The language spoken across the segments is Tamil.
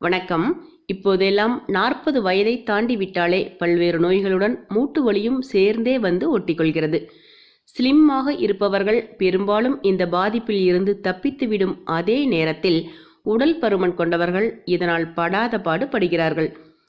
வணக்கம். இப்போதெல்லாம் நாற்பது வயதை தாண்டி விட்டாலே பல்வேறு நோய்களுடன் மூட்டு வலியும் சேர்ந்தே வந்து ஒட்டிக்கொள்கிறது. ஸ்லிம்மாக இருப்பவர்கள் பெரும்பாலும் இந்த பாதிப்பில் இருந்து தப்பித்துவிடும் அதே நேரத்தில் உடல் பருமன் கொண்டவர்கள் இதனால் படாத பாடு படுகிறார்கள்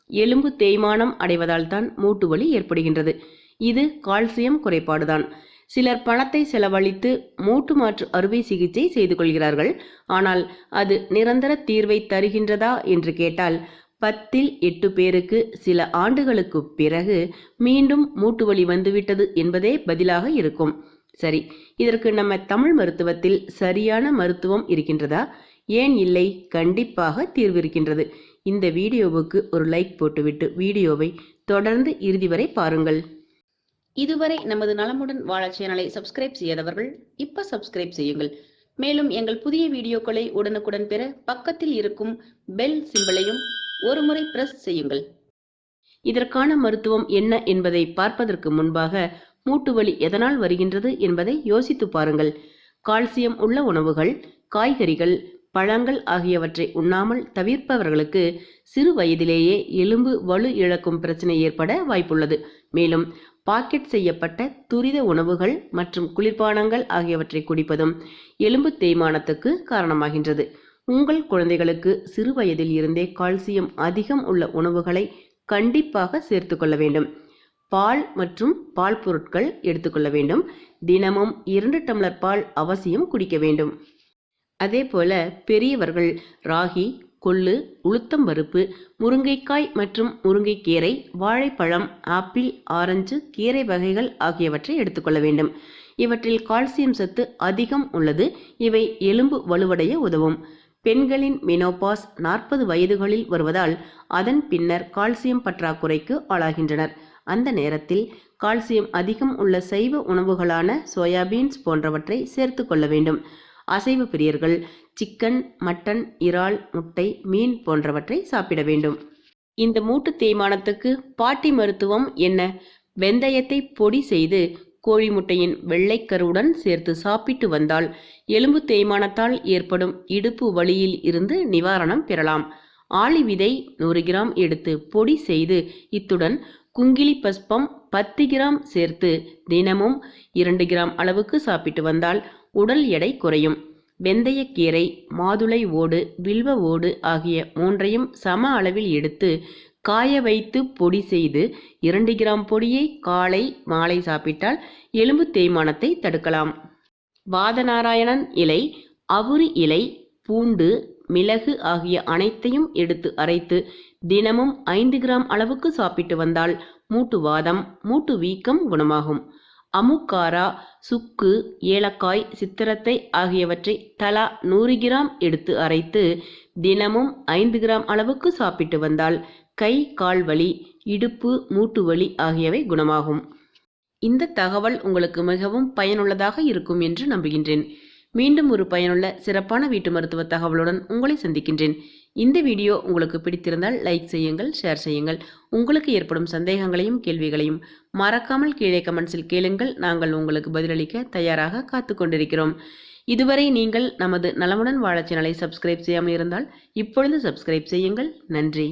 எலும்பு தேய்மானம் அடைவதால் தான் மூட்டு வலி ஏற்படுகின்றது. இது கால்சியம் குறைபாடுதான். சிலர் பணத்தை செலவழித்து மூட்டு மாற்று அறுவை சிகிச்சை செய்து கொள்கிறார்கள். ஆனால் அது நிரந்தர தீர்வை தருகின்றதா என்று கேட்டால் பத்தில் எட்டு பேருக்கு சில ஆண்டுகளுக்கு பிறகு மீண்டும் மூட்டு வலி வந்துவிட்டது என்பதே பதிலாக இருக்கும். சரி இதற்கு நம்ம தமிழ் மருத்துவத்தில் சரியான மருத்துவம் இருக்கின்றதா? ஏன் இல்லை? கண்டிப்பாக தீர்வு இருக்கின்றது. இந்த வீடியோவுக்கு ஒரு லைக் போட்டுவிட்டு வீடியோவை தொடர்ந்து இறுதி வரை பாருங்கள். இதுவரை நமது நலமுடன் வாழ சேனலை சப்ஸ்கிரைப் செய்யாதவர்கள் இப்ப சப்ஸ்கிரைப் செய்யுங்கள். மேலும் எங்கள் புதிய வீடியோக்களை உடனுக்குடன் பெற பக்கத்தில் இருக்கும் பெல் சிம்பலையும் ஒருமுறை பிரஸ் செய்யுங்கள். இதற்கான மருத்துவம் என்ன என்பதை பார்ப்பதற்கு முன்பாக மூட்டு வலி எதனால் வருகின்றது என்பதை யோசித்து பாருங்கள். கால்சியம் உள்ள உணவுகள் காய்கறிகள் பழங்கள் ஆகியவற்றை உண்ணாமல் தவிர்ப்பவர்களுக்கு சிறு வயதிலேயே எலும்பு வலு இழக்கும் பிரச்சனை ஏற்பட வாய்ப்புள்ளது. மேலும் பாக்கெட் செய்யப்பட்ட துரித உணவுகள் மற்றும் குளிர்பானங்கள் ஆகியவற்றை குடிப்பதும் எலும்பு தேய்மானத்துக்கு காரணமாகின்றது. உங்கள் குழந்தைகளுக்கு சிறு வயதில் இருந்தே கால்சியம் அதிகம் உள்ள உணவுகளை கண்டிப்பாக சேர்த்து கொள்ள வேண்டும். பால் மற்றும் பால் பொருட்கள் எடுத்துக்கொள்ள வேண்டும். தினமும் இரண்டு டம்ளர் பால் அவசியம் குடிக்க வேண்டும். அதே போல பெரியவர்கள் ராகி கொள்ளு உளுத்தம் பருப்பு முருங்கைக்காய் மற்றும் முருங்கைக்கீரை வாழைப்பழம் ஆப்பிள் ஆரஞ்சு கீரை வகைகள் ஆகியவற்றை எடுத்துக்கொள்ள வேண்டும். இவற்றில் கால்சியம் சத்து அதிகம் உள்ளது. இவை எலும்பு வலுவடைய உதவும். பெண்களின் மினோபாஸ் நாற்பது வயதுகளில் வருவதால் அதன் பின்னர் கால்சியம் பற்றாக்குறைக்கு ஆளாகின்றனர். அந்த நேரத்தில் கால்சியம் அதிகம் உள்ள சைவ உணவுகளான சோயாபீன்ஸ் போன்றவற்றை சேர்த்து கொள்ள வேண்டும். அசைவ பிரியர்கள் சிக்கன் மட்டன் இறால் முட்டை மீன் போன்றவற்றை சாப்பிட வேண்டும். இந்த மூட்டு தேய்மானத்துக்கு பாட்டி மருத்துவம் என்ன? வெந்தயத்தை பொடி செய்து கோழி முட்டையின் வெள்ளைக்கருவுடன் சேர்த்து சாப்பிட்டு வந்தால் எலும்பு தேய்மானத்தால் ஏற்படும் இடுப்பு வலியில் இருந்து நிவாரணம் பெறலாம். ஆளி விதை நூறு கிராம் எடுத்து பொடி செய்து இத்துடன் குங்கிலி பஸ்பம் பத்து கிராம் சேர்த்து தினமும் இரண்டு கிராம் அளவுக்கு சாப்பிட்டு வந்தால் உடல் எடை குறையும். வெந்தயக்கீரை மாதுளை ஓடு வில்வ ஓடு ஆகிய மூன்றையும் சம அளவில் எடுத்து காய வைத்து பொடி செய்து இரண்டு கிராம் பொடியை காலை மாலை சாப்பிட்டால் எலும்பு தேய்மானத்தை தடுக்கலாம். வாதநாராயணன் இலை அவுரி இலை பூண்டு மிளகு ஆகிய அனைத்தையும் எடுத்து அரைத்து தினமும் ஐந்து கிராம் அளவுக்கு சாப்பிட்டு வந்தால் மூட்டு வாதம் மூட்டு வீக்கம் குணமாகும். அமுக்காரா சுக்கு ஏலக்காய் சித்திரத்தை ஆகியவற்றை தலா நூறு கிராம் எடுத்து அரைத்து தினமும் ஐந்து கிராம் அளவுக்கு சாப்பிட்டு வந்தால் கை கால் வலி இடுப்பு மூட்டு வலி ஆகியவை குணமாகும். இந்த தகவல் உங்களுக்கு மிகவும் பயனுள்ளதாக இருக்கும் என்று நம்புகின்றேன். மீண்டும் ஒரு பயனுள்ள சிறப்பான வீட்டு மருத்துவ தகவலுடன் உங்களை சந்திக்கின்றேன். இந்த வீடியோ உங்களுக்கு பிடித்திருந்தால் லைக் செய்யுங்கள் ஷேர் செய்யுங்கள். உங்களுக்கு ஏற்படும் சந்தேகங்களையும் கேள்விகளையும் மறக்காமல் கீழே கமெண்ட்ஸில் கேளுங்கள். நாங்கள் உங்களுக்கு பதிலளிக்க தயாராக காத்து கொண்டிருக்கிறோம். இதுவரை நீங்கள் நமது நலமுடன் வாழ சேனலை சப்ஸ்கிரைப் செய்யாமல் இருந்தால் இப்பொழுது சப்ஸ்கிரைப் செய்யுங்கள். நன்றி.